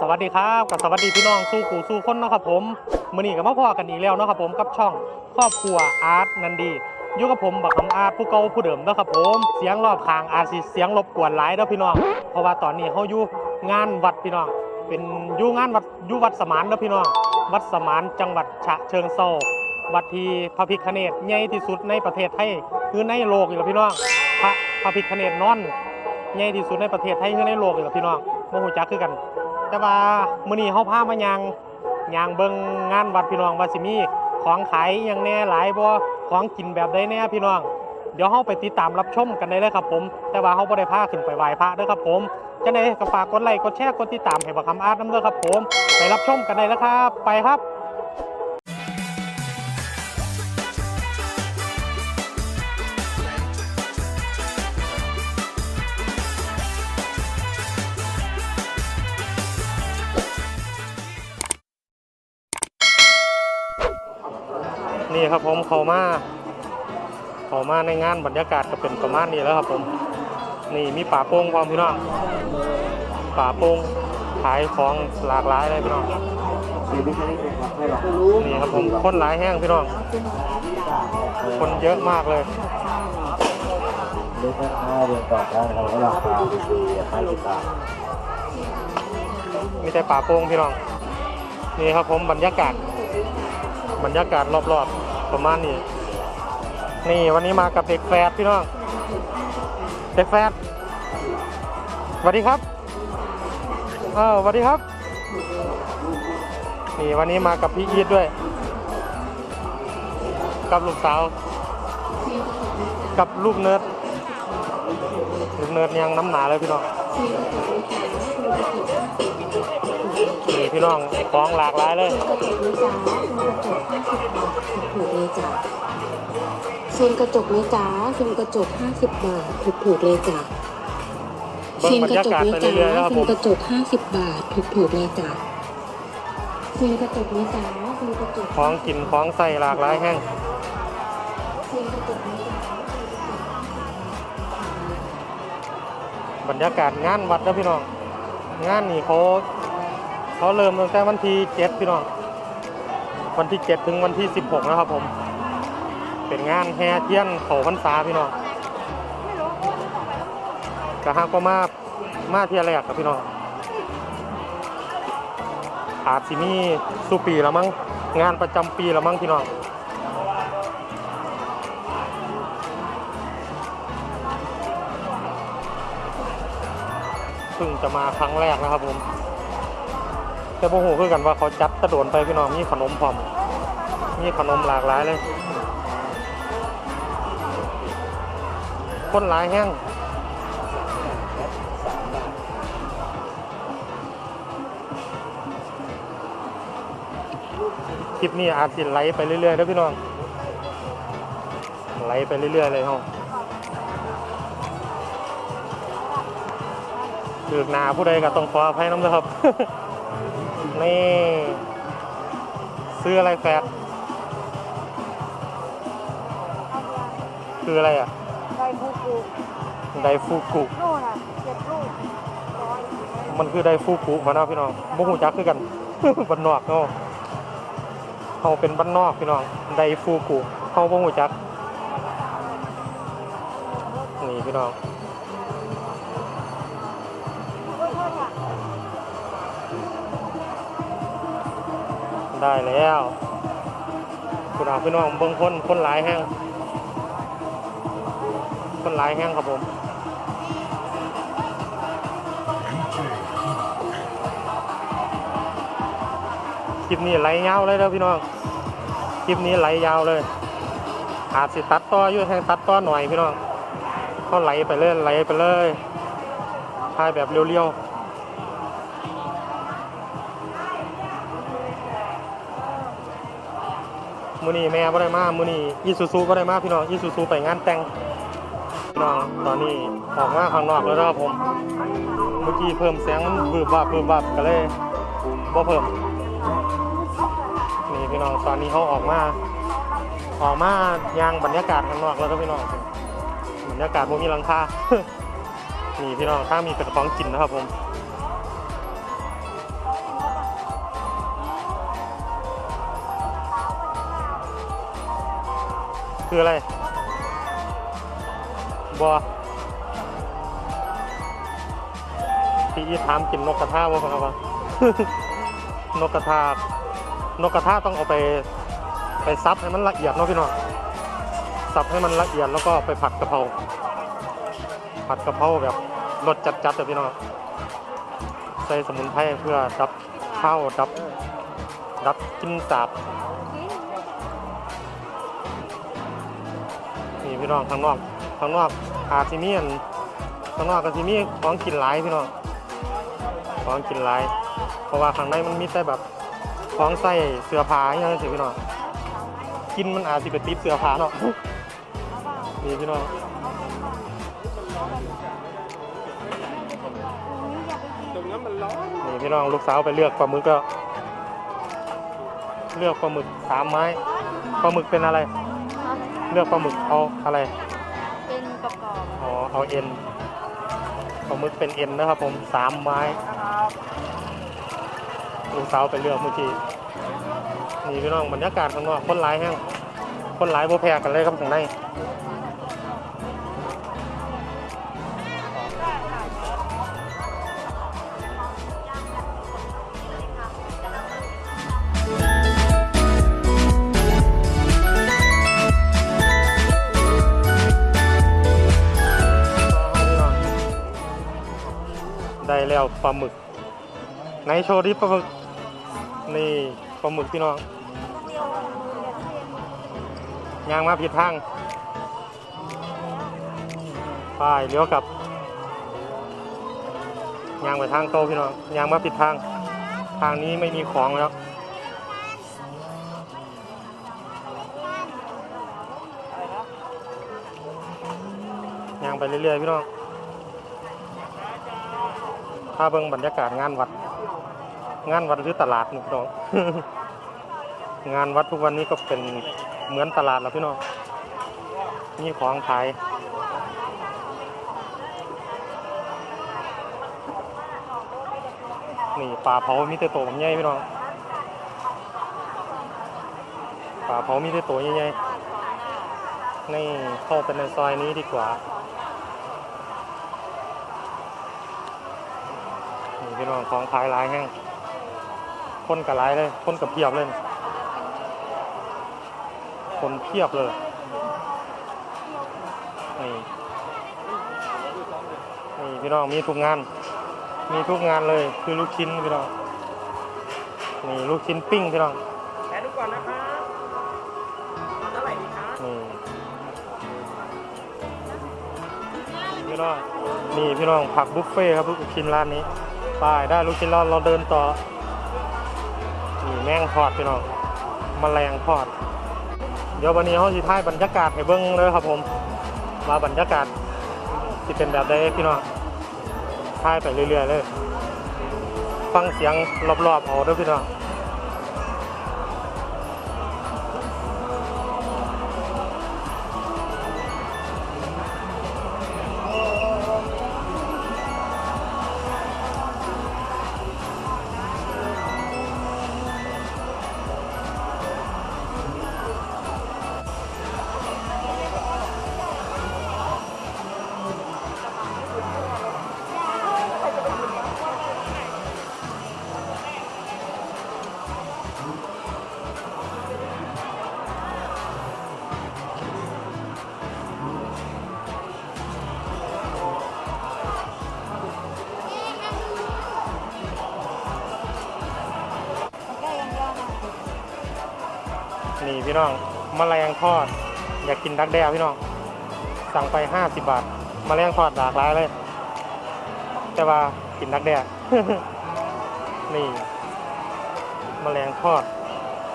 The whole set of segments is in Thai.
สวัสดีครับกับสวัสดีพี่น้องสู้กูสู้คนเนาะครับผมมือนี้ก็มาพอกันอีกแล้วเนาะครับผมกับช่องครอบครัวอาร์ตนันดีอยู่กับผมบักคำอาร์ตผู้เก่าผู้เดิมเนาะครับผมเสียงรอบข้างอาจสิเสียงรบกวนหลายเด้อพี่น้องเพราะว่าตอนนี้เฮาอยู่งานวัดพี่น้องเป็นอยู่งานวัดอยู่วัดสมานเด้อพี่น้องวัดสมานจังหวัดฉะเชิงเทราวัดที่พระพิฆเนศใหญ่ที่สุดในประเทศไทยคือในโลกอีกแล้วพี่น้องพระพระพิฆเนศนอนใหญ่ที่สุดในประเทศไทยคือในโลกอีกแล้วพี่น้องบ่ฮู้จักคือกัน แต่ว่ามื้อนี้เฮาพามายางยางเบิ่งงานวัดพี่น้องว่าสิมีของขายอหยังแน่หลายบ่ของกินแบบใดแน่พี่น้อง เดี๋ยวเฮาไปติดตามรับชมกันได้เลยครับผม แต่ว่าเฮาบ่ได้พาขึ้นไปไหว้พระเด้อครับผมจังได๋ก็ฝากกดไลค์กดแชร์กดติดตามให้บักคำอาร์ตนำเด้อครับผม ไปรับชมกันได้แล้วครับ ไปครับ นี่ครับผมเขามาเขามาในงานบรรยากาศก็เป็นประมาณนี้แล้วครับผม นี่มีป่าโป่งพร้อมพี่น้องป่าโป่งขายของหลากหลายเลยพี่น้องนี่ครับผมคนหลายแห้งพี่น้อง คนเยอะมากเลยเดือนห้าเดือนต่อได้เราก็ราคาดีๆห้าสิบบาทมีแต่ป่าโป่งพี่น้อง นี่ครับผมบรรยากาศ บรรยากาศรอบๆ ประมาณนี้ นี่วันนี้มากับเด็กแฝดพี่น้อง เด็กแฝดสวัสดีครับ เออสวัสดีครับ นี่วันนี้มากับพี่อีทด้วย กับลูกสาว กับลูกเนิร์ดลูกเนิร์ดยังน้ำหนาเลยพี่น้อง นี่พี่น้องของหลากหลายเลยฟิล์มกระจกไหมจ๊ะฟิล์มกระจก 50 บาทถูกๆเลยจ้ะเบิ่งบรรยากาศไปเรื่อยๆนะครับฟิผล์มมกระจก 50 บาทถูกๆเลยจ้ะฟิล์มกระจกไหมจ๊ะฟิล์มกระจกของกินของใส่หลากหลายแห้งฟิล์มกระจกไหมจ๊ะบรรยากาศงานวัดนะพี่น้อง งานนี่เขา เขาเริ่มตั้งแต่วันที่เจ็ดพี่น้อง วันที่เจ็ดถึงวันที่สิบหกนะครับผม เป็นงานแห่เทียนเขาพรรษาพี่น้องกะฮาก็มามาเที่ยแรกกับพี่น้อง อาจสิมีสุปีแล้วมั้ง งานประจำปีแล้วมั้งพี่น้องเพิ่งจะมาครั้งแรกนะครับผม แต่โมโหคือกันว่าเขาจัดตะโดนไปพี่น้องมีขนมพร้อมมีขนมหลากหลายเลย คนหลายแห้งคลิปนี้อาจสิไหลไปเรื่อยๆนะพี่น้องไหลไปเรื่อยๆเลยฮาเลือหนาผู้ใดก็ต้องขออภัยน้ำนะครับ นี่ซื้ออะไรแฟดคืออะไรอะใบบูกูไดฟูกุนู่นน่ะเจ็ดลูกร้อยมันคือไดฟูกุพะเนาะพี่น้องบ่ฮู้จักคือกัน บ้านนอกเนาะเฮาเป็นบ้านนอกพี่น้องไดฟูกุเฮาบ่ฮู้จักนี่พี่น้อง ได้แล้วคุณอาพี่น้องเบิ่งคนคนหลายแห้งคนหลายแห้งครับผมคลิปนี้ไหลยาวเลยเด้อพี่น้องคลิปนี้ไหลยาวเลยอาจสิตัดต่อยู่แทงตัดต่อหน่อยพี่น้องเขาไหลไปเลยไหลไปเลยถ่ายแบบเรียวๆ มูนี่แม่บ่ได้มามูนี่อีซูซูบ่ได้มาพี่น้องอีซูซูไปงานแต่งพี่น้องตอนนี้ออกมาข้างนอกแล้วครับผม เมื่อกี้เพิ่มเสียงมันบืบวับบืบวับก็เลยบ่เพิ่มนี่พี่น้องตอนนี้เขาออกมา ออกมายางบรรยากาศข้างนอกแล้วก็พี่น้องบรรยากาศพวกมีหลังคานี่พี่น้องข้างมีเป็นของกินนะครับผม คืออะไร บอพี่อีถามกินนกกระทาบ่ครับว่านกกระทานกกระทาต้องเอาไป ไปซับให้มันละเอียดเนาะพี่น้องซับให้มันละเอียดแล้วก็ไปผัดกะเพราผัดกะเพราแบบรสจัดๆเลยพี่น้องใส่สมุนไพรเพื่อดับข้าวดับดับกินสาบ พี่น้องข้างนอกข้างนอกอาซิมีอันข้างนอกก็ซิมีของกินหลายพี่น้องของกินหลายเพราะว่าข้างในมันมีแต่แบบของใส่เสื้อผ้าอย่างนี้สิพี่น้องกินมันอาจสิไปติดเสื้อผ้าเนาะนี่พี่น้องนี่พี่น้องลูกสาวไปเลือกปลาหมึกก็ เลือกปลาหมึกสามไม้ปลาหมึกเป็นอะไร เลือกปลาหมึกเอาอะไรเป็นกรอบอ๋อเอาเอ็นปลาหมึกเป็นเอ็นนะครับผมสามไม้ลูกสาวไปเลือกเมื่อกี้นี่พี่น้องบรรยากาศข้างนอกคนหลายแห้งคนหลายโบแพ้กันเลยครับข้างใน ได้แล้วปลาหมึกไหนโชว์ดิปลาหมึกนี่ปลาหมึกพี่น้องยางมาผิดทางไปเลี้ยวกลับยางไปทางโตพี่น้องยางมาผิดทาง ทางนี้ไม่มีของแล้วยางไปเรื่อยๆพี่น้อง ถ้าเบิ่งบรรยากาศงานวัด งานวัดหรือตลาดนี่พี่น้อง งานวัดทุกวันนี้ก็เป็นเหมือนตลาดแล้วพี่น้องมีของขายนี่ปลาเผามีแต่ตัวใหญ่พี่น้องปลาเผามีแต่ตัวใหญ่ๆนี่เข้าไปในซอยนี้ดีกว่า พี่น้องของขายหลายแห้งคนกับหลายเลยคนกับเพียบเลย คนเพียบเลยนี่นี่พี่น้องมีทุกงาน มีทุกงานเลยคือลูกชิ้นพี่น้องนี่ลูกชิ้นปิ้งพี่น้องแพ้ดูก่อนนะครับเท่าไหร่ดีครับนี่พี่น้องนี่พี่น้องผักบุฟเฟ่ต์ครับลูกชิ้นร้านนี้ ไปได้ลูกชิ้นเราเราเดินต่อนี่แมงทอดพี่น้องมแมลงทอด เดี๋ยววันนี้เขาจะถ่ายบรรยากาศให้เบิ้งเลยครับผมมาบรรยากาศที่เป็นแบบใดพี่น้องถ่ายไปเรื่อยๆเลย ฟังเสียงรอบๆเอาด้วยพี่น้อง พี่น้องมแมลงทอด อยากกินดักแด้พี่น้อง สั่งไป 50 บาทมแมลงทอดหลากหลายเลย แต่ว่ากินดักแด้นี่มแมลงทอด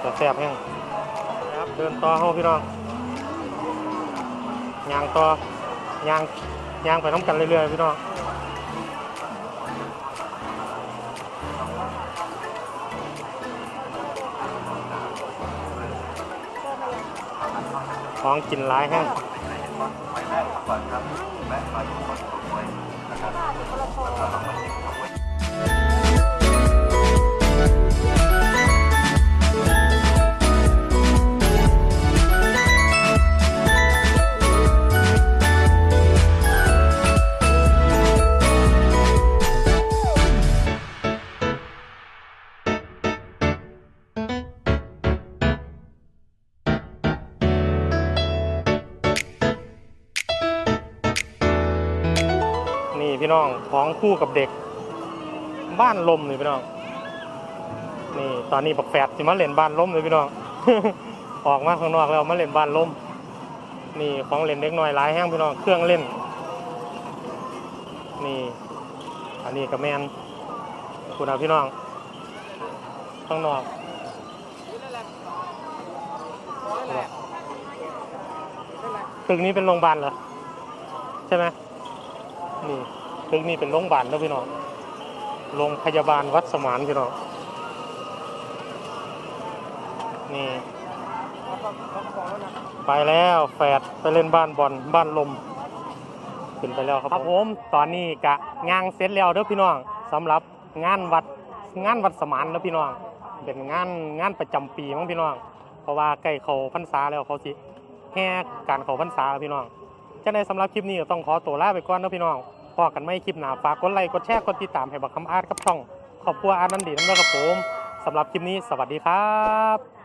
แต่แซ่บแห้งนะครับเดินต่อเฮาพี่น้องยางต่อยางยางไปน้ำกันเรื่อยๆพี่น้อง ของกินร้ายแห้งของคู่ คู่กับเด็ก บ้านลมนี่พี่น้อง นี่ตอนนี้บักแฟดสิมาเล่นบ้านลมเลยพี่น้อง ออกมาข้างนอกแล้วมาเล่นบ้านลม นี่ของเล่นเด็กน้อยหลายแห้งพี่น้อง เครื่องเล่น นี่ อันนี้กับแมนคุณเอาพี่น้อง ข้างนอกตึกนี้เป็นโรงพยาบาลเหรอ ใช่ไหมนี่ ตึกนี้เป็นโรงพยาบาลแล้วพี่น้องโรงพยาบาลวัดสมานพี่น้องนี่ไปแล้วแฟดไปเล่นบ้านบอลบ้านลมขึ้นไปแล้วครับครับผมตอนนี้กะงานเสร็จแล้วเด้อพี่น้องสำหรับงานวัดงานวัดสมานเด้อพี่น้องเป็นงานงานประจำปีมั้งพี่น้อง เพราะว่าใกล้เขาพรรษาแล้วเขาสิแห่การเขาพรรษาแล้วพี่น้องจะในสำหรับคลิปนี้ก็ต้องขอตัวลาไปก่อนเด้อพี่น้อง พอกันไม่คลิปหนาฝากกดไลค์กดแชร์กดติดตามให้บักคำอาร์ตกับช่องขอบคุณอาร์ตนันดีนั่นด้วยครับผมสำหรับคลิปนี้สวัสดีครับ